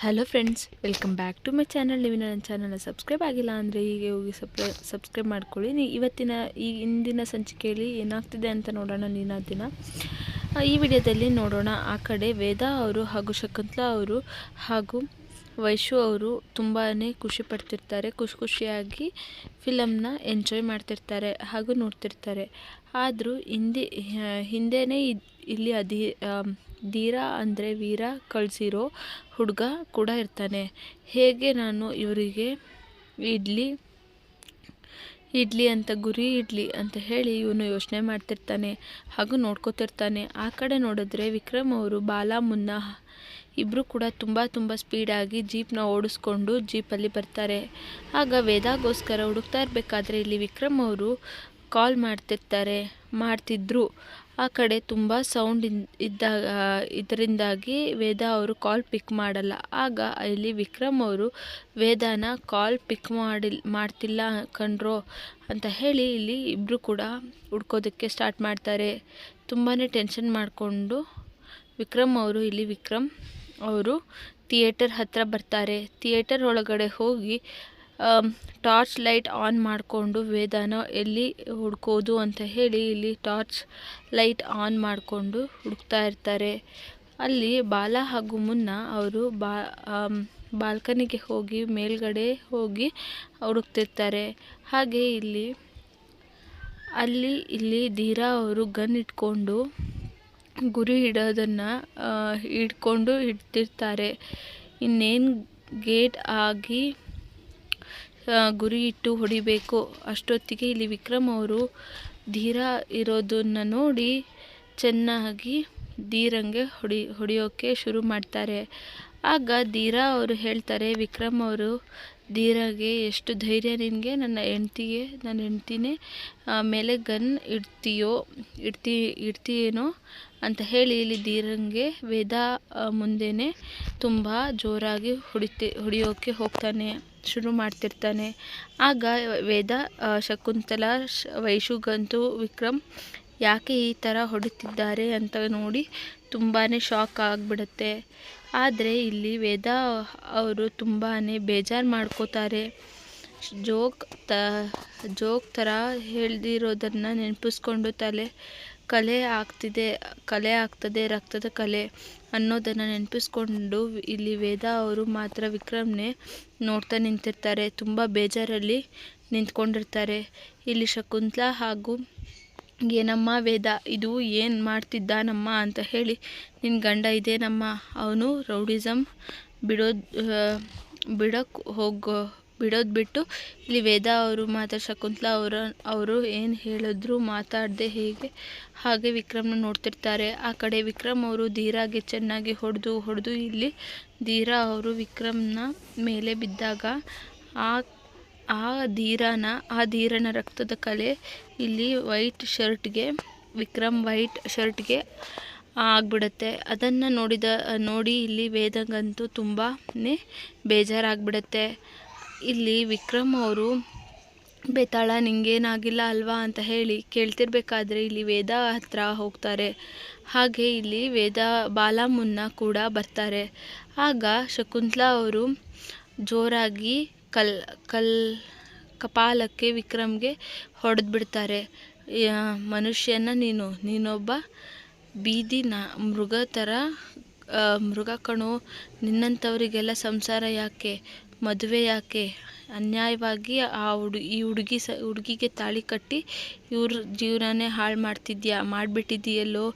Hello friends welcome back to my channel ನೀವು ನನ್ನ ಚಾನಲ್ನ ಸಬ್ಸ್ಕ್ರೈಬ್ ಆಗಿಲ್ಲ ಅಂದರೆ ಹೀಗೆ ಹೋಗಿ ಸಬ್ಸ್ಕ್ರೈ ಸಬ್ಸ್ಕ್ರೈಬ್ ಮಾಡ್ಕೊಳ್ಳಿ. ನೀ ಇವತ್ತಿನ ಈ ಇಂದಿನ ಸಂಚಿಕೆಯಲ್ಲಿ ಏನಾಗ್ತಿದೆ ಅಂತ ನೋಡೋಣ ನೀನಾ ದಿನ. ಈ ವಿಡಿಯೋದಲ್ಲಿ ನೋಡೋಣ ಆ ಕಡೆ ವೇದ ಅವರು ಹಾಗೂ ಶಕುಂತಲಾ ಅವರು ಹಾಗೂ ವೈಶು ಅವರು ತುಂಬಾ ಖುಷಿ ಪಡ್ತಿರ್ತಾರೆ. ಖುಷಿ ಖುಷಿಯಾಗಿ ಫಿಲಮ್ನ ಎಂಜಾಯ್ ಮಾಡ್ತಿರ್ತಾರೆ ಹಾಗೂ ನೋಡ್ತಿರ್ತಾರೆ. ಆದರೂ ಹಿಂದೆ ಇದ್- ಇಲ್ಲಿ ಅಧೀ ಧೀರ ಅಂದರೆ ವೀರ ಕಳಿಸಿರೋ ಹುಡುಗ ಕೂಡ ಇರ್ತಾನೆ. ಹೇಗೆ ನಾನು ಇವರಿಗೆ ಇಡ್ಲಿ ಇಡ್ಲಿ ಅಂತ, ಗುರಿ ಇಡ್ಲಿ ಅಂತ ಹೇಳಿ ಇವನು ಯೋಚನೆ ಮಾಡ್ತಿರ್ತಾನೆ, ಹಾಗೂ ನೋಡ್ಕೋತಿರ್ತಾನೆ. ಆ ಕಡೆ ನೋಡಿದ್ರೆ ವಿಕ್ರಮ್ ಅವರು ಬಾಲ ಮುನ್ನ ಇಬ್ಬರು ಕೂಡ ತುಂಬ ತುಂಬ ಸ್ಪೀಡಾಗಿ ಜೀಪ್ನ ಓಡಿಸ್ಕೊಂಡು ಜೀಪಲ್ಲಿ ಬರ್ತಾರೆ. ಆಗ ವೇದಾಗೋಸ್ಕರ ಹುಡುಕ್ತಾ ಇರಬೇಕಾದ್ರೆ ಇಲ್ಲಿ ವಿಕ್ರಮ್ ಅವರು ಕಾಲ್ ಮಾಡ್ತಿರ್ತಾರೆ, ಮಾಡ್ತಿದ್ರು. ಆ ಕಡೆ ತುಂಬ ಸೌಂಡ್ ಇದ್ದಾಗ ಇದರಿಂದಾಗಿ ವೇದ ಅವರು ಕಾಲ್ ಪಿಕ್ ಮಾಡಲ್ಲ. ಆಗ ಇಲ್ಲಿ ವಿಕ್ರಮ್ ಅವರು, ವೇದಾನ ಕಾಲ್ ಪಿಕ್ ಮಾಡಿ ಮಾಡ್ತಿಲ್ಲ ಕಣ್ರೋ ಅಂತ ಹೇಳಿ ಇಲ್ಲಿ ಇಬ್ಬರು ಕೂಡ ಹುಡ್ಕೋದಕ್ಕೆ ಸ್ಟಾರ್ಟ್ ಮಾಡ್ತಾರೆ. ತುಂಬಾ ಟೆನ್ಷನ್ ಮಾಡಿಕೊಂಡು ವಿಕ್ರಮ್ ಅವರು, ಇಲ್ಲಿ ವಿಕ್ರಮ್ ಅವರು ಥಿಯೇಟರ್ ಹತ್ರ ಬರ್ತಾರೆ. ಥಿಯೇಟರ್ ಒಳಗಡೆ ಹೋಗಿ ಟಾರ್ಚ್ ಲೈಟ್ ಆನ್ ಮಾಡಿಕೊಂಡು ವೇದಾನ ಎಲ್ಲಿ ಹುಡ್ಕೋದು ಅಂತ ಹೇಳಿ ಇಲ್ಲಿ ಟಾರ್ಚ್ ಲೈಟ್ ಆನ್ ಮಾಡಿಕೊಂಡು ಹುಡುಕ್ತಾ ಇರ್ತಾರೆ. ಅಲ್ಲಿ ಬಾಲ ಹಾಗೂ ಮುನ್ನ ಅವರು ಬಾ ಬಾಲ್ಕನಿಗೆ ಹೋಗಿ ಮೇಲ್ಗಡೆ ಹೋಗಿ ಹುಡುಕ್ತಿರ್ತಾರೆ. ಹಾಗೆ ಇಲ್ಲಿ, ಅಲ್ಲಿ, ಇಲ್ಲಿ ಧೀರಾ ಅವರು ಗನ್ ಇಟ್ಕೊಂಡು ಗುರಿ ಇಡೋದನ್ನು ಇಟ್ಕೊಂಡು ಇಡ್ತಿರ್ತಾರೆ. ಇನ್ನೇನು ಗೇಟ್ ಆಗಿ ಗುರಿ ಇಟ್ಟು ಹೊಡಿಬೇಕು. ಅಷ್ಟೊತ್ತಿಗೆ ಇಲ್ಲಿ ವಿಕ್ರಮ್ ಅವರು ಧೀರ ಇರೋದನ್ನು ನೋಡಿ ಚೆನ್ನಾಗಿ ಧೀರಂಗೆ ಹೊಡಿ ಹೊಡೆಯೋಕ್ಕೆ ಶುರು ಮಾಡ್ತಾರೆ. ಆಗ ಧೀರಾ ಅವರು ಹೇಳ್ತಾರೆ, ವಿಕ್ರಮ್ ಅವರು, ಧೀರಾಗೆ ಎಷ್ಟು ಧೈರ್ಯ ನಿನಗೆ? ನನ್ನ ಹೆಂಡ್ತಿಗೆ, ನನ್ನ ಹೆಂಡ್ತಿನೇ ಮೇಲೆ ಗನ್ ಇಡ್ತೀಯೋ, ಇಡ್ತಿ, ಇಡ್ತೀಯೇನೋ? ಅಂತ ಹೇಳಿ ಇಲ್ಲಿ ಧೀರಂಗೆ ವೇದ ಮುಂದೆನೇ ತುಂಬ ಜೋರಾಗಿ ಹೊಡಿತಿ ಹೊಡಿಯೋಕ್ಕೆ ಹೋಗ್ತಾನೆ. ಶುರು ಮಾಡ್ತಿರ್ತಾನೆ. ಆಗ ವೇದ ಶಕುಂತಲ ವೈಶುಗಂತು, ವಿಕ್ರಮ್ ಯಾಕೆ ಈ ಥರ ಹೊಡಿತಿದ್ದಾರೆ ಅಂತ ನೋಡಿ ತುಂಬಾ ಶಾಕ್ ಆಗಿಬಿಡುತ್ತೆ. ಆದರೆ ಇಲ್ಲಿ ವೇದ ಅವರು ತುಂಬಾ ಬೇಜಾರು ಮಾಡ್ಕೋತಾರೆ. ಜೋಕ್ ತ, ಜೋಕ್ ಥರ ಹೇಳ್ದಿರೋದನ್ನು ನೆನಪಿಸ್ಕೊಂಡು ತಲೆ, ಕಲೆ ಆಗ್ತಿದೆ, ಕಲೆ ಆಗ್ತದೆ, ರಕ್ತದ ಕಲೆ. ಅನ್ನೋದನ್ನು ನೆನಪಿಸ್ಕೊಂಡು ಇಲ್ಲಿ ವೇದ ಅವರು ಮಾತ್ರ ವಿಕ್ರಮ್ನೇ ನೋಡ್ತಾ ನಿಂತಿರ್ತಾರೆ. ತುಂಬ ಬೇಜಾರಲ್ಲಿ ನಿಂತ್ಕೊಂಡಿರ್ತಾರೆ. ಇಲ್ಲಿ ಶಕುಂತಲಾ ಹಾಗೂ ಏನಮ್ಮ ವೇದ, ಇದು ಏನು ಮಾಡ್ತಿದ್ದಾನಮ್ಮ ಅಂತ ಹೇಳಿ ನಿನ್ನ ಗಂಡ ಇದೇನಮ್ಮ? ಅವನು ರೌಡಿಸಮ್ ಬಿಡೋದು ಬಿಡೋಕ್ಕೆ ಹೋಗೋ ಬಿಡೋದು ಬಿಟ್ಟು ಇಲ್ಲಿ ವೇದ ಅವರು ಮಾತ್ರ ಶಕುಂತಲಾ ಅವರ, ಅವರು ಏನು ಹೇಳಿದ್ರು ಮಾತಾಡದೆ ಹೇಗೆ? ಹಾಗೆ ವಿಕ್ರಮ್ನ ನೋಡ್ತಿರ್ತಾರೆ. ಆ ಕಡೆ ವಿಕ್ರಮ್ ಅವರು ಧೀರಾಗೆ ಚೆನ್ನಾಗಿ ಹೊಡೆದು ಹೊಡೆದು ಇಲ್ಲಿ ಧೀರಾ ಅವರು ವಿಕ್ರಮ್ನ ಮೇಲೆ ಬಿದ್ದಾಗ ಆ ಆ ಧೀರನ ಆ ಧೀರನ ರಕ್ತದ ಕಲೆ ಇಲ್ಲಿ ವೈಟ್ ಶರ್ಟ್ಗೆ, ವಿಕ್ರಮ್ ವೈಟ್ ಶರ್ಟ್ಗೆ ಆಗ್ಬಿಡುತ್ತೆ. ಅದನ್ನು ನೋಡಿದ, ನೋಡಿ ಇಲ್ಲಿ ವೇದಂಗಂತೂ ತುಂಬಾ ಬೇಜಾರಾಗ್ಬಿಡುತ್ತೆ. ಇಲ್ಲಿ ವಿಕ್ರಮ್ ಅವರು, ಬೇತಾಳ, ನಿಂಗೇನಾಗಿಲ್ಲ ಅಲ್ವಾ? ಅಂತ ಹೇಳಿ ಕೇಳ್ತಿರ್ಬೇಕಾದ್ರೆ ಇಲ್ಲಿ ವೇದ ಹತ್ರ ಹೋಗ್ತಾರೆ. ಹಾಗೆ ಇಲ್ಲಿ ವೇದ ಬಾಲಮುನ್ನ ಕೂಡ ಬರ್ತಾರೆ. ಆಗ ಶಕುಂತಲಾ ಅವರು ಜೋರಾಗಿ ಕಲ್ ಕಲ್, ಕಪಾಲಕ್ಕೆ ವಿಕ್ರಮ್ಗೆ ಹೊಡೆದು ಬಿಡ್ತಾರೆ ಮನುಷ್ಯನ ನೀನು, ನೀನೊಬ್ಬ ಬೀದಿ ಮೃಗ ಥರ ಮೃಗ ಕಣೋ ನಿನ್ನಂಥವರಿಗೆಲ್ಲ ಸಂಸಾರ ಯಾಕೆ? ಮದುವೆ ಯಾಕೆ ಅನ್ಯಾಯವಾಗಿ ಆ ಹುಡು, ಈ ಹುಡುಗಿ ಸ, ಹುಡುಗಿಗೆ ತಾಳಿ ಕಟ್ಟಿ ಇವ್ರ ಜೀವನನೇ ಹಾಳು ಮಾಡ್ತಿದ್ಯಾ ಮಾಡಿಬಿಟ್ಟಿದ್ದೀಯಲ್ಲೋ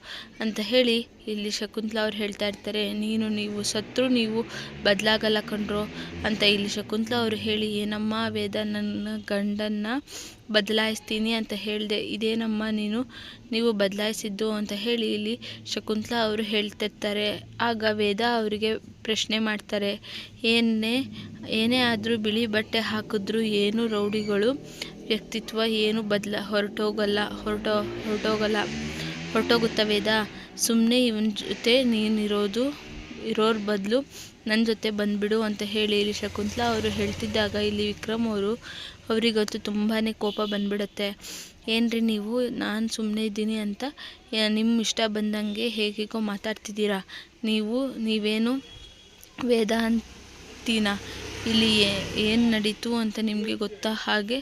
ಅಂತ ಹೇಳಿ ಇಲ್ಲಿ ಶಕುಂತಲಾ ಅವ್ರು ಹೇಳ್ತಾ ಇರ್ತಾರೆ, ನೀನು ನೀವು ಸತ್ರು, ನೀವು ಬದಲಾಗಲ್ಲ ಕಣ್ರೋ ಅಂತ ಇಲ್ಲಿ ಶಕುಂತಲಾ ಅವರು ಹೇಳಿ, ಏನಮ್ಮ ವೇದ ನನ್ನ ಗಂಡನ್ನು ಬದಲಾಯಿಸ್ತೀನಿ ಅಂತ ಹೇಳಿದೆ, ಇದೇನಮ್ಮ ನೀನು, ನೀವು ಬದಲಾಯಿಸಿದ್ದು ಅಂತ ಹೇಳಿ ಇಲ್ಲಿ ಶಕುಂತಲಾ ಅವರು ಹೇಳ್ತಿರ್ತಾರೆ. ಆಗ ವೇದ ಅವರಿಗೆ ಪ್ರಶ್ನೆ ಮಾಡ್ತಾರೆ ಏನೇ ಏನೇ ಆದರೂ ಬಿಳಿ ಬಟ್ಟೆ ಹಾಕಿದ್ರು ಏನು ರೌಡಿಗಳು? ವ್ಯಕ್ತಿತ್ವ ಏನು ಬದಲ? ಹೊರಟೋಗಲ್ಲ, ಹೊರಟೋ, ಹೊರಟೋಗಲ್ಲ ಹೊರಟೋಗುತ್ತವೇದಾ ಸುಮ್ಮನೆ ಇವನ ಜೊತೆ ನೀನಿರೋದು ಇರೋರ ಬದಲು ನನ್ನ ಜೊತೆ ಬಂದುಬಿಡು ಅಂತ ಹೇಳಿ ಇಲ್ಲಿ ಶಕುಂತಲಾ ಅವರು ಹೇಳ್ತಿದ್ದಾಗ ಇಲ್ಲಿ ವಿಕ್ರಮ್ ಅವರು, ಅವರಿಗಂತೂ ತುಂಬಾ ಕೋಪ ಬಂದ್ಬಿಡುತ್ತೆ. ಏನ್ರಿ ನೀವು? ನಾನು ಸುಮ್ಮನೆ ಇದ್ದೀನಿ ಅಂತ ನಿಮ್ಮ ಇಷ್ಟ ಬಂದಂಗೆ ಹೇಗೇಗೋ ಮಾತಾಡ್ತಿದ್ದೀರಾ? ನೀವು, ನೀವೇನು ವೇದ ಅಂತ ವ್ಯಕ್ತಿನ ಇಲ್ಲಿ ಏನು ನಡೀತು ಅಂತ ನಿಮಗೆ ಗೊತ್ತಾ ಹಾಗೆ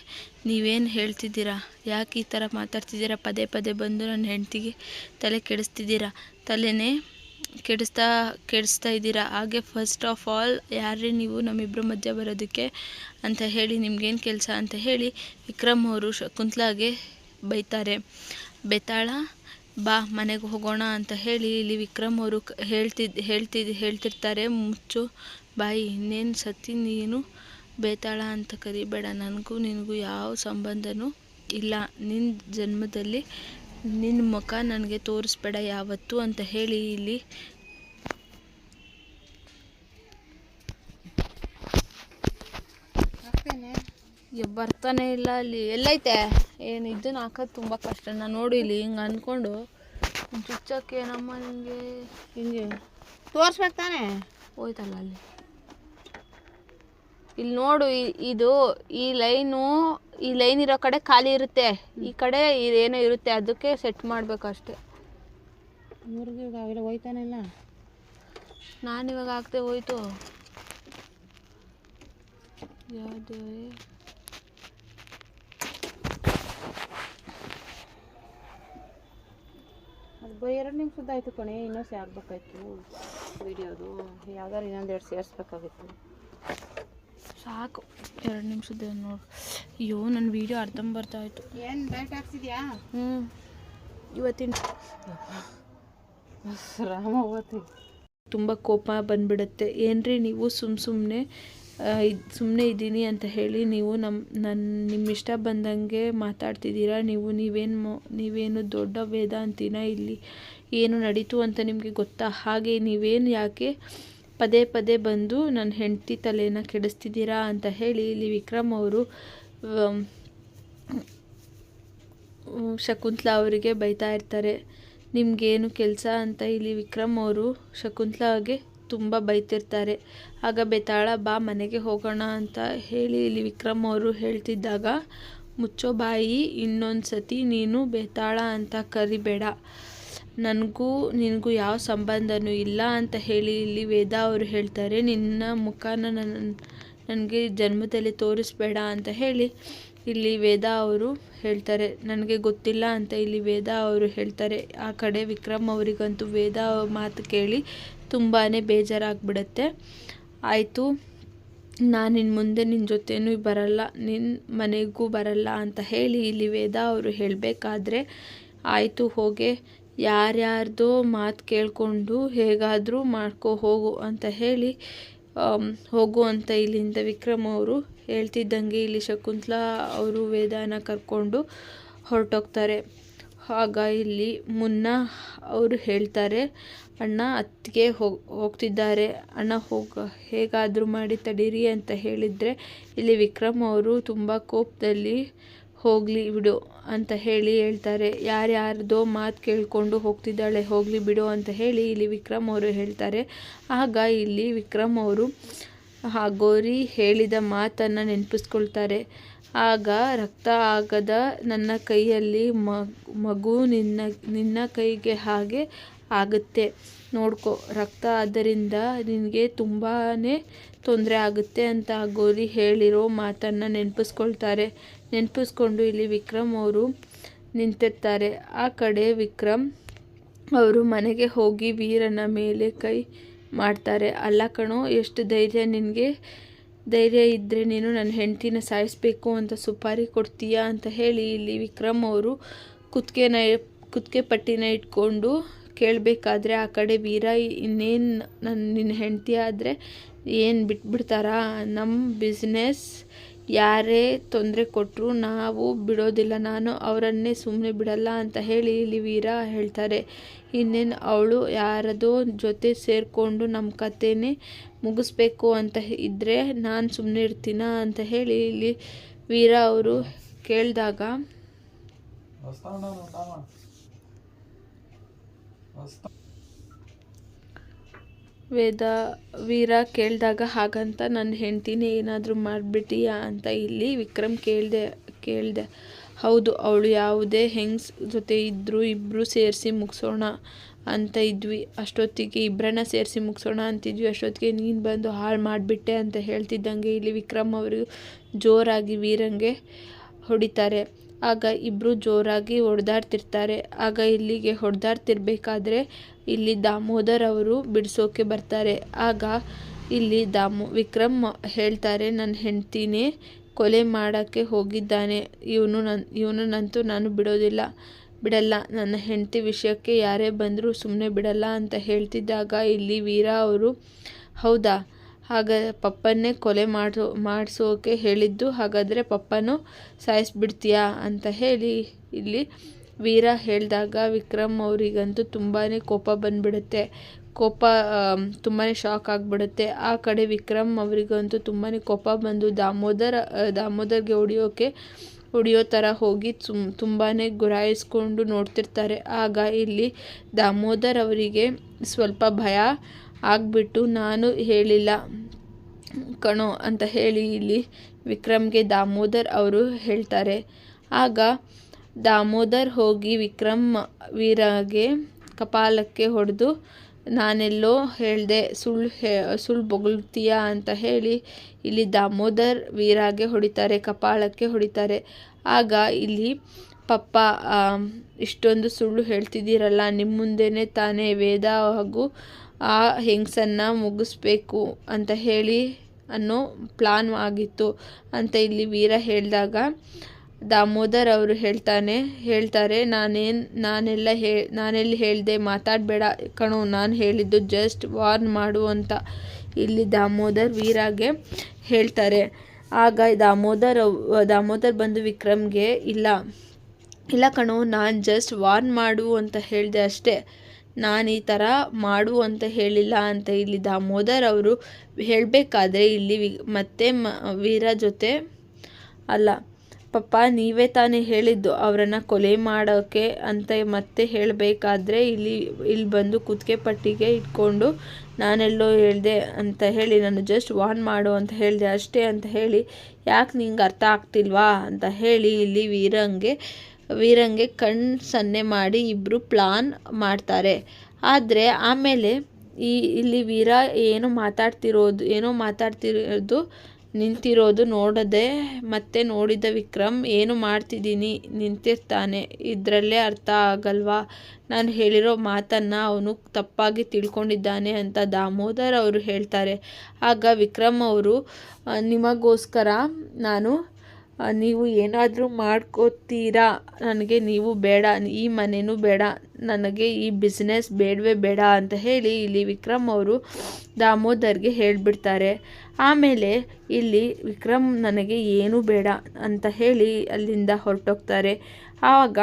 ನೀವೇನು ಹೇಳ್ತಿದ್ದೀರಾ? ಯಾಕೆ ಈ ಥರ ಮಾತಾಡ್ತಿದ್ದೀರಾ? ಪದೇ ಪದೇ ಬಂದು ನನ್ನ ಹೆಂಡ್ತಿಗೆ ತಲೆ ಕೆಡಿಸ್ತಿದ್ದೀರಾ? ತಲೆನೇ ಕೆಡಿಸ್ತಾ ಕೆಡಿಸ್ತಾ ಇದ್ದೀರಾ? ಹಾಗೆ ಫಸ್ಟ್ ಆಫ್ ಆಲ್ ಯಾರೇ ನೀವು? ನಮ್ಮಿಬ್ಬರ ಮಧ್ಯೆ ಬರೋದಕ್ಕೆ ಅಂತ ಹೇಳಿ ನಿಮ್ಗೇನು ಕೆಲಸ ಅಂತ ಹೇಳಿ ವಿಕ್ರಮ್ ಅವರು ಶಕುಂತ್ಲಾಗೆ ಬೈತಾರೆ. ಬೆತಾಳ ಬಾ, ಮನೆಗೆ ಹೋಗೋಣ ಅಂತ ಹೇಳಿ ಇಲ್ಲಿ ವಿಕ್ರಮ್ ಅವರು ಹೇಳ್ತಿದ್ ಹೇಳ್ತಿದ್ ಹೇಳ್ತಿರ್ತಾರೆ. ಮುಚ್ಚು. ಬಾಯಿ, ಇನ್ನೇನು ಸತಿ ನೀನು ಬೇತಾಳ ಅಂತ ಕರಿಬೇಡ. ನನಗೂ ನಿನಗೂ ಯಾವ ಸಂಬಂಧನೂ ಇಲ್ಲ. ನಿನ್ನ ಜನ್ಮದಲ್ಲಿ ನಿನ್ನ ಮುಖ ನನಗೆ ತೋರಿಸ್ಬೇಡ ಯಾವತ್ತೂ ಅಂತ ಹೇಳಿ ಇಲ್ಲಿ ಬರ್ತಾನೆ ಇಲ್ಲ ಅಲ್ಲಿ. ಎಲ್ಲೈತೆ? ಏನು ಇದನ್ನ ಹಾಕೋದು ತುಂಬ ಕಷ್ಟ. ನಾನು ನೋಡಿ ಇಲ್ಲಿ ಹಿಂಗೆ ಅಂದ್ಕೊಂಡು ಚುಚ್ಚಕ್ಕೆ ನಮ್ಮ ನಿಮಗೆ ಹಿಂಗೆ. ತೋರಿಸ್ಬೇಕು ತಾನೆ? ಹೋಯ್ತಲ್ಲ ಅಲ್ಲಿ. ಇಲ್ಲಿ ನೋಡು ಇದು ಈ ಲೈನು ಈ ಲೈನ್ ಇರೋ ಕಡೆ ಖಾಲಿ ಇರುತ್ತೆ. ಈ ಕಡೆ ಏನೋ ಇರುತ್ತೆ. ಅದಕ್ಕೆ ಸೆಟ್ ಮಾಡಬೇಕು ಅಷ್ಟೇ. ಇವ್ರಿಗೆ ಅವೆಲ್ಲ ಹೋಯ್ತಾನೆ ಇಲ್ಲ? ನಾನು ಇವಾಗ ಹಾಕ್ದೆ ಹೋಯ್ತು. ಯಾವ್ದು? ಅದು ಬೈ ಎರಡು ನಿಮಿಷದ ಆಯಿತು ಕಣೆ ಇನ್ನೂ ಆಗ್ಬೇಕಾಯ್ತು. ವಿಡಿಯೋದು. ಯಾವ್ದಾರು ಇನ್ನೊಂದು ಎರಡು ಸೇರಿಸ್ಬೇಕಾಗಿತ್ತು. ಸಾಕು. ಎರಡು ನಿಮಿಷದ ನೋಡಿ. ಅಯ್ಯೋ ನನ್ನ ವೀಡಿಯೋ ಬರ್ತಾ ಆಯಿತು. ಏನು ಬ್ಯಾಟ್ ಹಾಕ್ಸಿದ್ಯಾ ಹ್ಞೂ ಇವತ್ತಿನ ರಾಮ ಹೋಗ್ತಿ ತುಂಬ ಕೋಪ ಬಂದ್ಬಿಡುತ್ತೆ. ಏನ್ರಿ ನೀವು ಸುಮ್ಮ ಸುಮ್ಮನೆ ಸುಮ್ಮನೆ ಇದ್ದೀನಿ ಅಂತ ಹೇಳಿ ನೀವು ನಮ್ಮ ನನ್ನ ನಿಮ್ಮ ಇಷ್ಟ ಬಂದಂಗೆ ಮಾತಾಡ್ತಿದ್ದೀರಾ, ನೀವು ನೀವೇನು ನೀವೇನು ದೊಡ್ಡ ವೇದಾಂತಿನ ಇಲ್ಲಿ ಏನು ನಡೀತು ಅಂತ ನಿಮಗೆ ಗೊತ್ತಾ? ಹಾಗೆ ನೀವೇನು ಯಾಕೆ ಪದೇ ಪದೇ ಬಂದು ನನ್ನ ಹೆಂಡತಿ ತಲೆನ ಕೆಡಿಸ್ತಿದ್ದೀರಾ ಅಂತ ಹೇಳಿ ಇಲ್ಲಿ ವಿಕ್ರಮ್ ಅವರು ಶಕುಂತ್ಲಾ ಅವರಿಗೆ ಬೈತಾ ಇರ್ತಾರೆ. ನಿಮಗೇನು ಕೆಲಸ ಅಂತ ಇಲ್ಲಿ ವಿಕ್ರಮ್ ಅವರು ಶಕುಂತ್ಲಾಗೆ ತುಂಬ ಬೈತಿರ್ತಾರೆ. ಆಗ ಬೆತಾಳ, ಬಾ ಮನೆಗೆ ಹೋಗೋಣ ಅಂತ ಹೇಳಿ ಇಲ್ಲಿ ವಿಕ್ರಮ್ ಅವರು ಹೇಳ್ತಿದ್ದಾಗ, ಮುಚ್ಚೋ ಬಾಯಿ ಇನ್ನೊಂದು ಸತಿ ನೀನು ಬೇತಾಳ ಅಂತ ಕರಿಬೇಡ. ನನಗೂ, ನಿನಗೂ ಯಾವ ಸಂಬಂಧನೂ ಇಲ್ಲ ಅಂತ ಹೇಳಿ ಇಲ್ಲಿ ವೇದ ಅವರು ಹೇಳ್ತಾರೆ. ನಿನ್ನ ಮುಖನ ನನ್ನ ನನಗೆ ಜನ್ಮದಲ್ಲಿ ತೋರಿಸ್ಬೇಡ ಅಂತ ಹೇಳಿ ಇಲ್ಲಿ ವೇದ ಅವರು ಹೇಳ್ತಾರೆ, ನನಗೆ ಗೊತ್ತಿಲ್ಲ ಅಂತ ಇಲ್ಲಿ ವೇದ ಅವರು ಹೇಳ್ತಾರೆ. ಆ ಕಡೆ ವಿಕ್ರಮ್ ಅವರಿಗಂತೂ ವೇದ ಮಾತು ಕೇಳಿ ತುಂಬಾ ಬೇಜಾರಾಗ್ಬಿಡತ್ತೆ. ಆಯಿತು, ನಾನು ಇನ್ನು ಮುಂದೆ ನಿನ್ನ ಜೊತೆನೂ ಬರಲ್ಲ ನಿನ್ನ ಮನೆಗೂ ಬರಲ್ಲ ಅಂತ ಹೇಳಿ ಇಲ್ಲಿ ವೇದ ಅವರು ಹೇಳಬೇಕಾದ್ರೆ, ಆಯಿತು, ಹೋಗೆ. ಯಾರ್ಯಾರ್ದೋ ಮಾತು ಕೇಳಿಕೊಂಡು ಹೇಗಾದರೂ ಮಾಡ್ಕೋ, ಹೋಗು ಅಂತ ಹೇಳಿ ಆಮ್, ಹೋಗು ಅಂತ ಇಲ್ಲಿಂದ ವಿಕ್ರಮ್ ಅವರು ಹೇಳ್ತಿದ್ದಂಗೆ ಇಲ್ಲಿ ಶಕುಂತಲಾ ಅವರು ವೇದಾನ ಕರ್ಕೊಂಡು ಹೊರಟೋಗ್ತಾರೆ. ಆಗ ಇಲ್ಲಿ ಮುನ್ನ ಅವರು ಹೇಳ್ತಾರೆ ಅಣ್ಣ ಅತ್ತಿಗೆ ಹೋಗಿ ಹೋಗ್ತಿದ್ದಾರೆ. ಅಣ್ಣ ಹೋಗ ಹೇಗಾದರೂ ಮಾಡಿ ತಡೀರಿ ಅಂತ ಹೇಳಿದರೆ ಇಲ್ಲಿ ವಿಕ್ರಮ್ ಅವರು ತುಂಬ ಕೋಪದಲ್ಲಿ ಹೋಗಲಿ ಬಿಡು. ಅಂತ ಹೇಳಿ ಹೇಳ್ತಾರೆ. ಯಾರ್ಯಾರ್ದೋ ಮಾತು ಕೇಳಿಕೊಂಡು ಹೋಗ್ತಿದ್ದಾಳೆ, ಹೋಗಲಿ ಬಿಡು ಅಂತ ಹೇಳಿ ಇಲ್ಲಿ ವಿಕ್ರಮ್ ಅವರು ಹೇಳ್ತಾರೆ. ಆಗ ಇಲ್ಲಿ ವಿಕ್ರಮ್ ಅವರು ಆ ಗೌರಿ ಹೇಳಿದ ಮಾತನ್ನು ನೆನಪಿಸ್ಕೊಳ್ತಾರೆ. ಆಗ ರಕ್ತ ಆಗದ ನನ್ನ ಕೈಯಲ್ಲಿ ಮಗು ನಿನ್ನ ನಿನ್ನ ಕೈಗೆ ಹಾಗೆ ಆಗುತ್ತೆ. ನೋಡ್ಕೋ, ರಕ್ತ ಆದ್ದರಿಂದ ನಿನಗೆ ತುಂಬಾ ತೊಂದರೆ ಆಗುತ್ತೆ ಅಂತ ಗೌರಿ ಹೇಳಿರೋ ಮಾತನ್ನು ನೆನಪಿಸ್ಕೊಳ್ತಾರೆ. ನೆನಪಿಸ್ಕೊಂಡು ಇಲ್ಲಿ ವಿಕ್ರಮ್ ಅವರು ನಿಂತಿರ್ತಾರೆ. ಆ ಕಡೆ ವಿಕ್ರಮ್ ಅವರು ಮನೆಗೆ ಹೋಗಿ ವೀರನ ಮೇಲೆ ಕೈ ಮಾಡ್ತಾರೆ. ಅಲ್ಲ ಕಣೋ, ಎಷ್ಟು ಧೈರ್ಯ ನಿನಗೆ? ಧೈರ್ಯ ಇದ್ದರೆ ನೀನು ನನ್ನ ಹೆಂಡತಿನ ಸಾಯಿಸ್ಬೇಕು ಅಂತ ಸುಪಾರಿ ಕೊಡ್ತೀಯಾ? ಅಂತ ಹೇಳಿ ಇಲ್ಲಿ ವಿಕ್ರಮ್ ಅವರು ಕುತ್ತಿಗೆನ ಕುತ್ತಿಗೆ ಪಟ್ಟಿನ ಇಟ್ಕೊಂಡು ಕೇಳಬೇಕಾದ್ರೆ ಆ ಕಡೆ ವೀರ ಇನ್ನೇನು ನನ್ನ ನಿನ್ನ ಹೆಂಡತಿ ಆದರೆ ಏನು ಬಿಟ್ಬಿಡ್ತಾರಾ? ನಮ್ಮ ಬಿಸ್ನೆಸ್ ಯಾರೇ ತೊಂದರೆ ಕೊಟ್ಟರು ನಾವು ಬಿಡೋದಿಲ್ಲ. ನಾನು ಅವರನ್ನೇ ಸುಮ್ಮನೆ ಬಿಡಲ್ಲ ಅಂತ ಹೇಳಿ ಇಲ್ಲಿ ವೀರ ಹೇಳ್ತಾರೆ. ಇನ್ನೇನು ಅವಳು ಯಾರದೋ ಜೊತೆ ಸೇರಿಕೊಂಡು ನಮ್ಮ ಕಥೆನೇ ಮುಗಿಸ್ಬೇಕು ಅಂತ ಇದ್ದರೆ ನಾನು ಸುಮ್ಮನೆ ಇರ್ತೀನ ಅಂತ ಹೇಳಿ ಇಲ್ಲಿ ವೀರ ಅವರು ಕೇಳಿದಾಗ ವೇದ ವೀರ ಕೇಳಿದಾಗ ಹಾಗಂತ ನನ್ನ ಹೆಂಡ್ತಿನೇ ಏನಾದರೂ ಮಾಡಿಬಿಟ್ಟಿಯಾ ಅಂತ ಇಲ್ಲಿ ವಿಕ್ರಮ್ ಕೇಳಿದೆ ಕೇಳಿದೆ. ಹೌದು, ಅವಳು ಯಾವುದೇ ಹೆಂಗ್ಸ್ ಜೊತೆ ಇದ್ದರೂ ಇಬ್ಬರೂ ಸೇರಿಸಿ ಮುಗಿಸೋಣ ಅಂತ ಇದ್ವಿ. ಅಷ್ಟೊತ್ತಿಗೆ ಇಬ್ಬರನ್ನ ಸೇರಿಸಿ ಮುಗಿಸೋಣ ಅಂತಿದ್ವಿ. ಅಷ್ಟೊತ್ತಿಗೆ ನೀನು ಬಂದು ಹಾಳು ಮಾಡಿಬಿಟ್ಟೆ ಅಂತ ಹೇಳ್ತಿದ್ದಂಗೆ ಇಲ್ಲಿ ವಿಕ್ರಮ್ ಅವರು ಜೋರಾಗಿ ವೀರಂಗೆ ಹೊಡಿತಾರೆ. ಆಗ ಇಬ್ಬರು ಜೋರಾಗಿ ಹೊಡೆದಾಡ್ತಿರ್ತಾರೆ. ಆಗ ಇಲ್ಲಿಗೆ ಹೊಡೆದಾಡ್ತಿರ್ಬೇಕಾದ್ರೆ ಇಲ್ಲಿ ದಾಮೋದರ್ ಅವರು ಬಿಡಿಸೋಕೆ ಬರ್ತಾರೆ. ಆಗ ಇಲ್ಲಿ ದಾಮೋ, ವಿಕ್ರಮ್ ಹೇಳ್ತಾರೆ ನನ್ನ ಹೆಂಡ್ತಿನೇ ಕೊಲೆ ಮಾಡೋಕ್ಕೆ ಹೋಗಿದ್ದಾನೆ. ಇವನು ನನ್ನ ಇವನನ್ನಂತೂ ನಾನು ಬಿಡೋದಿಲ್ಲ. ಬಿಡಲ್ಲ. ನನ್ನ ಹೆಂಡತಿ ವಿಷಯಕ್ಕೆ ಯಾರೇ ಬಂದರೂ ಸುಮ್ಮನೆ ಬಿಡಲ್ಲ ಅಂತ ಹೇಳ್ತಿದ್ದಾಗ ಇಲ್ಲಿ ವೀರ ಅವರು, ಹೌದಾ? ಹಾಗ ಪಪ್ಪನ್ನೇ ಕೊಲೆ ಮಾಡಿಸೋ, ಮಾಡಿಸೋಕೆ ಹೇಳಿದ್ದು. ಹಾಗಾದರೆ ಪಪ್ಪನೂ ಸಾಯಿಸ್ಬಿಡ್ತೀಯಾ ಅಂತ ಹೇಳಿ ಇಲ್ಲಿ ವೀರ ಹೇಳಿದಾಗ ವಿಕ್ರಮ್ ಅವರಿಗಂತೂ ತುಂಬಾ ಕೋಪ ಬಂದುಬಿಡುತ್ತೆ. ಕೋಪ ತುಂಬಾ ಶಾಕ್ ಆಗಿಬಿಡುತ್ತೆ. ಆ ಕಡೆ ವಿಕ್ರಮ್ ಅವರಿಗಂತೂ ತುಂಬಾ ಕೋಪ ಬಂದು ದಾಮೋದರ, ದಾಮೋದರ್ಗೆ ಹೊಡಿಯೋಕೆ, ಹೊಡಿಯೋ ಥರ ಹೋಗಿ ಸುಮ್ ತುಂಬಾ ಗುರಾಯಿಸ್ಕೊಂಡು ನೋಡ್ತಿರ್ತಾರೆ. ಆಗ ಇಲ್ಲಿ ದಾಮೋದರ್ ಅವರಿಗೆ ಸ್ವಲ್ಪ ಭಯ ಆಗಿಬಿಟ್ಟು ನಾನು ಹೇಳಿಲ್ಲ. ಕಣೋ ಅಂತ ಹೇಳಿ ಇಲ್ಲಿ ವಿಕ್ರಮ್ಗೆ ದಾಮೋದರ್ ಅವರು ಹೇಳ್ತಾರೆ. ಆಗ ದಾಮೋದರ್ ಹೋಗಿ ವಿಕ್ರಮ್ ವೀರಗೆ ಕಪಾಲಕ್ಕೆ ಹೊಡೆದು, ನಾನೆಲ್ಲೋ ಹೇಳಿದೆ, ಸುಳ್ಳು ಹೇ, ಸುಳ್ಳು ಬೊಗಳ್ತೀಯಾ ಅಂತ ಹೇಳಿ ಇಲ್ಲಿ ದಾಮೋದರ್ ವೀರಾಗೆ ಹೊಡಿತಾರೆ ಕಪಾಳಕ್ಕೆ ಹೊಡಿತಾರೆ. ಆಗ ಇಲ್ಲಿ, ಪಪ್ಪ ಇಷ್ಟೊಂದು ಸುಳ್ಳು ಹೇಳ್ತಿದ್ದೀರಲ್ಲ ನಿಮ್ಮ ಮುಂದೆನೇ ತಾನೇ ವೇದ ಹಾಗೂ ಆ ಹೆಂಗಸನ್ನು ಮುಗಿಸ್ಬೇಕು ಅಂತ ಹೇಳಿ ಅನ್ನೋ ಪ್ಲಾನ್ ಆಗಿತ್ತು. ಅಂತ ಇಲ್ಲಿ ವೀರ ಹೇಳಿದಾಗ, ದಾಮೋದರ್ ಅವರು ಹೇಳ್ತಾನೆ, ಹೇಳ್ತಾರೆ, ನಾನೇನು, ನಾನೆಲ್ಲ ಹೇ, ನಾನೆಲ್ಲಿ ಹೇಳಿದೆ ಮಾತಾಡಬೇಡ ಕಣೋ, ನಾನು ಹೇಳಿದ್ದು ಜಸ್ಟ್ ವಾರ್ನ್ ಮಾಡು ಅಂತ ಇಲ್ಲಿ ದಾಮೋದರ್ ವೀರಾಗೆ ಹೇಳ್ತಾರೆ. ಆಗ ದಾಮೋದರ್ ದಾಮೋದರ್ ಬಂದು ವಿಕ್ರಮ್ಗೆ, ಇಲ್ಲ ಇಲ್ಲ ಕಣೋ, ನಾನು ಜಸ್ಟ್ ವಾರ್ನ್ ಮಾಡು ಅಂತ ಹೇಳಿದೆ ಅಷ್ಟೇ. ನಾನು ಈ ಥರ ಮಾಡು ಅಂತ ಹೇಳಿಲ್ಲ ಅಂತ ಇಲ್ಲಿ ದಾಮೋದರ್ ಅವರು ಹೇಳಬೇಕಾದ್ರೆ ಇಲ್ಲಿ ಮತ್ತೆ ಮ, ವೀರ ಜೊತೆ ಅಲ್ಲ. ಪಪ್ಪ, ನೀವೇ ತಾನೇ ಹೇಳಿದ್ದು ಅವರನ್ನು ಕೊಲೆ ಮಾಡೋಕ್ಕೆ ಅಂತ ಮತ್ತೆ ಹೇಳಬೇಕಾದ್ರೆ ಇಲ್ಲಿ ಇಲ್ಲಿ ಬಂದು ಕುತ್ತಿಗೆ ಪಟ್ಟಿಗೆ ಇಟ್ಕೊಂಡು ನಾನೆಲ್ಲೋ ಹೇಳಿದೆ ಅಂತ ಹೇಳಿ, ನಾನು ಜಸ್ಟ್ ವಾರ್ನ್ ಮಾಡು ಅಂತ ಹೇಳಿದೆ ಅಷ್ಟೇ ಅಂತ ಹೇಳಿ, ಯಾಕೆ ನಿಂಗೆ ಅರ್ಥ ಆಗ್ತಿಲ್ವಾ ಅಂತ ಹೇಳಿ ಇಲ್ಲಿ ವೀರಂಗೆ ವೀರಂಗೆ ಕಣ್ಣು ಸನ್ನೆ ಮಾಡಿ ಇಬ್ಬರು ಪ್ಲಾನ್ ಮಾಡ್ತಾರೆ. ಆದರೆ ಆಮೇಲೆ ಈ, ಇಲ್ಲಿ ವೀರ ಏನು ಮಾತಾಡ್ತಿರೋದು, ಏನೋ ಮಾತಾಡ್ತಿರೋದು, ನಿಂತಿರೋದು ನೋಡದೆ ಮತ್ತೆ ನೋಡಿದ ವಿಕ್ರಮ್ ಏನು ಮಾಡ್ತಿದ್ದೀನಿ, ನಿಂತಿರ್ತಾನೆ. ಇದರಲ್ಲೇ ಅರ್ಥ ಆಗಲ್ವಾ? ನಾನು ಹೇಳಿರೋ ಮಾತನ್ನು ಅವನು ತಪ್ಪಾಗಿ ತಿಳ್ಕೊಂಡಿದ್ದಾನೆ ಅಂತ ದಾಮೋದರ್ ಅವರು ಹೇಳ್ತಾರೆ. ಆಗ ವಿಕ್ರಮ್ ಅವರು ನಿಮಗೋಸ್ಕರ ನಾನು ನೀವು ಏನಾದರೂ ಮಾಡ್ಕೋತೀರಾ? ನನಗೆ ನೀವು ಬೇಡ, ಈ ಮನೆಯೂ ಬೇಡ, ನನಗೆ ಈ ಬಿಸ್ನೆಸ್ ಬೇಡವೇ ಬೇಡ ಅಂತ ಹೇಳಿ ಇಲ್ಲಿ ವಿಕ್ರಮ್ ಅವರು ದಾಮೋದರ್ಗೆ ಹೇಳಿಬಿಡ್ತಾರೆ. ಆಮೇಲೆ ಇಲ್ಲಿ ವಿಕ್ರಮ್ ನನಗೆ ಏನೂ ಬೇಡ ಅಂತ ಹೇಳಿ ಅಲ್ಲಿಂದ ಹೊರಟೋಗ್ತಾರೆ. ಆವಾಗ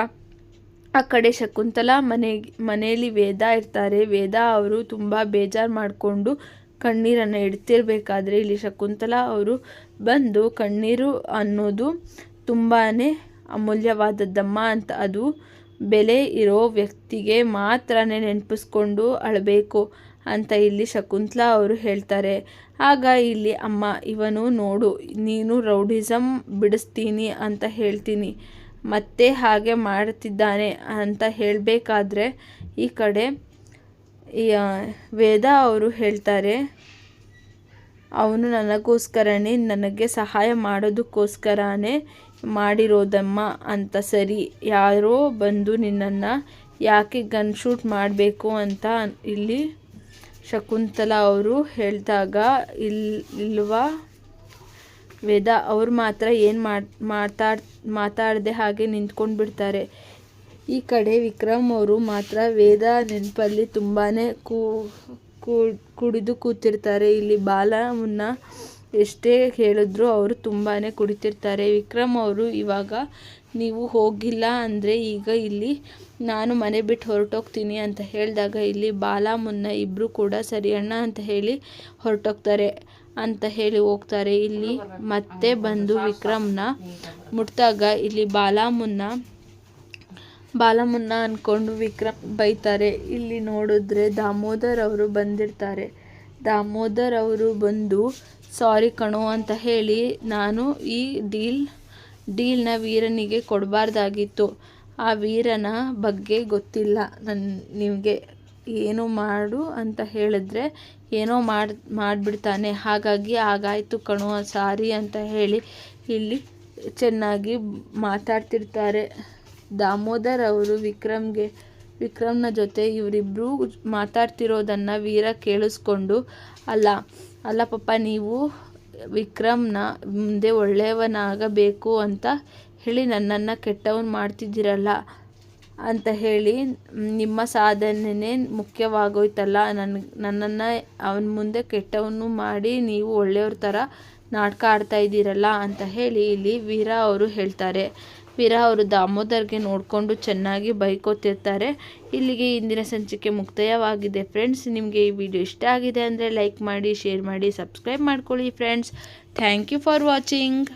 ಆ ಕಡೆ ಶಕುಂತಲಾ ಮನೆ ಮನೆಯಲ್ಲಿ ವೇದ ಇರ್ತಾರೆ. ವೇದ ಅವರು ತುಂಬ ಬೇಜಾರು ಮಾಡಿಕೊಂಡು ಕಣ್ಣೀರನ್ನು ಇಡ್ತಿರ್ಬೇಕಾದ್ರೆ ಇಲ್ಲಿ ಶಕುಂತಲಾ ಅವರು ಬಂದು ಕಣ್ಣೀರು ಅನ್ನೋದು ತುಂಬಾ ಅಮೂಲ್ಯವಾದದ್ದಮ್ಮ ಅಂತ ಅದು ಬೆಲೆ ಇರೋ ವ್ಯಕ್ತಿಗೆ ಮಾತ್ರ ನೆನಪಿಸ್ಕೊಂಡು ಅಳಬೇಕು ಅಂತ ಇಲ್ಲಿ ಶಕುಂತಲಾ ಅವರು ಹೇಳ್ತಾರೆ. ಆಗ ಇಲ್ಲಿ ಅಮ್ಮ, ಇವನು ನೋಡು, ನೀನು ರೌಡಿಸಮ್ ಬಿಡಿಸ್ತೀನಿ ಅಂತ ಹೇಳ್ತೀನಿ. ಮತ್ತೆ ಹಾಗೆ ಮಾಡ್ತಿದ್ದಾನೆ ಅಂತ ಹೇಳಬೇಕಾದ್ರೆ ಈ ಕಡೆ ವೇದ ಅವರು ಹೇಳ್ತಾರೆ, ಅವನು ನನಗೋಸ್ಕರನೇ ನನಗೆ ಸಹಾಯ ಮಾಡೋದಕ್ಕೋಸ್ಕರನೇ ಮಾಡಿರೋದಮ್ಮ ಅಂತ ಸರಿ. ಯಾರೋ ಬಂದು ನಿನ್ನನ್ನು ಯಾಕೆ ಗನ್ ಶೂಟ್ ಮಾಡಬೇಕು ಅಂತ ಇಲ್ಲಿ ಶಕುಂತಲ ಅವರು ಹೇಳಿದಾಗ, ಇಲ್, ಇಲ್ವಾ? ವೇದ, ಅವ್ರು ಮಾತ್ರ ಏನು ಮಾತಾಡ್, ಮಾತಾಡದೆ ಹಾಗೆ ನಿಂತ್ಕೊಂಡು ಬಿಡ್ತಾರೆ ಈ ಕಡೆ ವಿಕ್ರಮ್ ಅವರು ಮಾತ್ರ ವೇದ ನೆನಪಲ್ಲಿ ತುಂಬಾ ಕುಡಿದು ಕೂತಿರ್ತಾರೆ. ಇಲ್ಲಿ ಬಾಲ ಮುನ್ನ ಎಷ್ಟೇ ಹೇಳಿದ್ರು ಅವರು ತುಂಬಾ ಕುಡಿತಿರ್ತಾರೆ. ವಿಕ್ರಮ್ ಅವರು ಇವಾಗ, ನೀವು ಹೋಗಿಲ್ಲ ಅಂದರೆ ಈಗ ಇಲ್ಲಿ ನಾನು ಮನೆ ಬಿಟ್ಟು ಹೊರಟೋಗ್ತೀನಿ ಅಂತ ಹೇಳಿದಾಗ ಇಲ್ಲಿ ಬಾಲ ಮುನ್ನ ಇಬ್ಬರು ಕೂಡ ಸರಿ ಅಣ್ಣ ಅಂತ ಹೇಳಿ ಹೊರಟೋಗ್ತಾರೆ ಅಂತ ಹೇಳಿ ಹೋಗ್ತಾರೆ. ಇಲ್ಲಿ ಮತ್ತೆ ಬಂದು ವಿಕ್ರಮ್ನ ಮುಟ್ಟಿದಾಗ ಇಲ್ಲಿ ಬಾಲ ಮುನ್ನ ಬಾಲಮುನ್ನ ಅಂದ್ಕೊಂಡು ವಿಕ್ರಮ್ ಬೈತಾರೆ. ಇಲ್ಲಿ ನೋಡಿದ್ರೆ ದಾಮೋದರ್ ಅವರು ಬಂದಿರ್ತಾರೆ. ದಾಮೋದರ್ ಅವರು ಬಂದು, ಸಾರಿ ಕಣೋ ಅಂತ ಹೇಳಿ, ನಾನು ಈ ಡೀಲ್, ಡೀಲ್ನ ವೀರನಿಗೆ ಕೊಡಬಾರ್ದಾಗಿತ್ತು. ಆ ವೀರನ ಬಗ್ಗೆ ಗೊತ್ತಿಲ್ಲ. ನನ್ನ ನಿಮಗೆ ಏನು ಮಾಡು ಅಂತ ಹೇಳಿದ್ರೆ ಏನೋ ಮಾಡಿ, ಮಾಡಿಬಿಡ್ತಾನೆ. ಹಾಗಾಗಿ ಆಗಾಯಿತು ಕಣೋ, ಸಾರಿ ಅಂತ ಹೇಳಿ ಇಲ್ಲಿ ಚೆನ್ನಾಗಿ ಮಾತಾಡ್ತಿರ್ತಾರೆ. ದಾಮೋದರ್ ಅವರು ವಿಕ್ರಮ್ಗೆ, ವಿಕ್ರಮ್ನ ಜೊತೆ ಇವರಿಬ್ಬರು ಮಾತಾಡ್ತಿರೋದನ್ನು ವೀರ ಕೇಳಿಸ್ಕೊಂಡು, ಅಲ್ಲ ಅಲ್ಲ ಪಪ್ಪ ನೀವು ವಿಕ್ರಮ್ನ ಮುಂದೆ ಒಳ್ಳೆಯವನಾಗಬೇಕು ಅಂತ ಹೇಳಿ ನನ್ನನ್ನು ಕೆಟ್ಟವನು ಮಾಡ್ತಿದ್ದೀರಲ್ಲ ಅಂತ ಹೇಳಿ, ನಿಮ್ಮ ಸಾಧನೆನೇ ಮುಖ್ಯವಾಗೋಯ್ತಲ್ಲ ನನ್ನ ನನ್ನನ್ನು ಅವನ ಮುಂದೆ ಕೆಟ್ಟವನು ಮಾಡಿ ನೀವು ಒಳ್ಳೆಯವ್ರ ಥರ ನಾಟಕ ಆಡ್ತಾ ಇದ್ದೀರಲ್ಲ ಅಂತ ಹೇಳಿ ಇಲ್ಲಿ ವೀರ ಅವರು ಹೇಳ್ತಾರೆ. ವೀರ ಅವರು ದಾಮೋದರ್ಗೆ ನೋಡಿಕೊಂಡು ಚೆನ್ನಾಗಿ ಬೈಕೋತಿರ್ತಾರೆ. ಇಲ್ಲಿಗೆ ಇಂದಿನ ಸಂಚಿಕೆ ಮುಕ್ತಾಯವಾಗಿದೆ. ಫ್ರೆಂಡ್ಸ್, ನಿಮಗೆ ಈ ವಿಡಿಯೋ ಇಷ್ಟ ಆಗಿದೆ ಅಂದರೆ ಲೈಕ್ ಮಾಡಿ, ಶೇರ್ ಮಾಡಿ, ಸಬ್ಸ್ಕ್ರೈಬ್ ಮಾಡ್ಕೊಳ್ಳಿ friends. Thank you for watching.